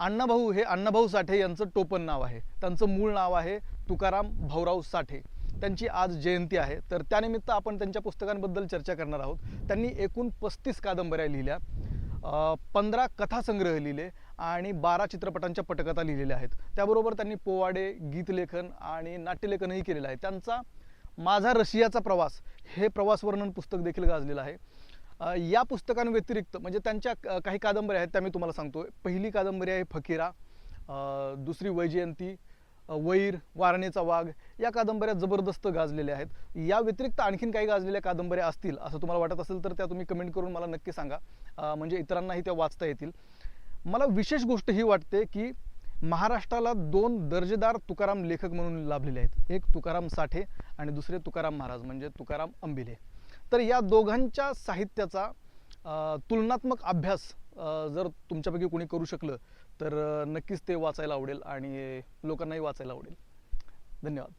अण्णाभाऊ हे अण्णाभाऊ साठे यांचं टोपण नाव आहे. त्यांचं मूळ नाव आहे तुकाराम भाऊराव साठे. त्यांची आज जयंती आहे. तर त्यानिमित्त आपण त्यांच्या पुस्तकांबद्दल चर्चा करणार आहोत. त्यांनी एकूण पस्तीस कादंबऱ्या लिहिल्या. पंधरा कथासंग्रह लिहिले आणि बारा चित्रपटांच्या पटकथा लिहिलेल्या आहेत. त्याबरोबर त्यांनी पोवाडे गीतलेखन आणि नाट्यलेखनही केलेलं आहे. त्यांचा माझा रशियाचा प्रवास हे प्रवास वर्णन पुस्तक देखील गाजलेलं आहे. या पुस्तकांव्यतिरिक्त म्हणजे त्यांच्या काही कादंबऱ्या आहेत त्या मी तुम्हाला सांगतो पहिली कादंबरी आहे फकीरा दुसरी वैजयंती वैर वारणेचा वाघ या कादंबऱ्या जबरदस्त गाजलेल्या आहेत. या व्यतिरिक्त आणखीन काही गाजलेल्या कादंबऱ्या असतील असं तुम्हाला वाटत असेल तर त्या तुम्ही कमेंट करून मला नक्की सांगा. म्हणजे इतरांनाही त्या वाचता येतील. मला विशेष गोष्ट ही वाटते की महाराष्ट्राला दोन दर्जेदार तुकाराम लेखक म्हणून लाभलेले आहेत. एक तुकाराम साठे आणि दुसरे तुकाराम महाराज म्हणजे तुकाराम अंबिले. तर या दोघांच्या साहित्याचा तुलनात्मक अभ्यास जर तुमच्यापैकी कोणी करू शकलं तर नक्कीच ते वाचायला आवडेल आणि लोकांनाही वाचायला आवडेल. धन्यवाद.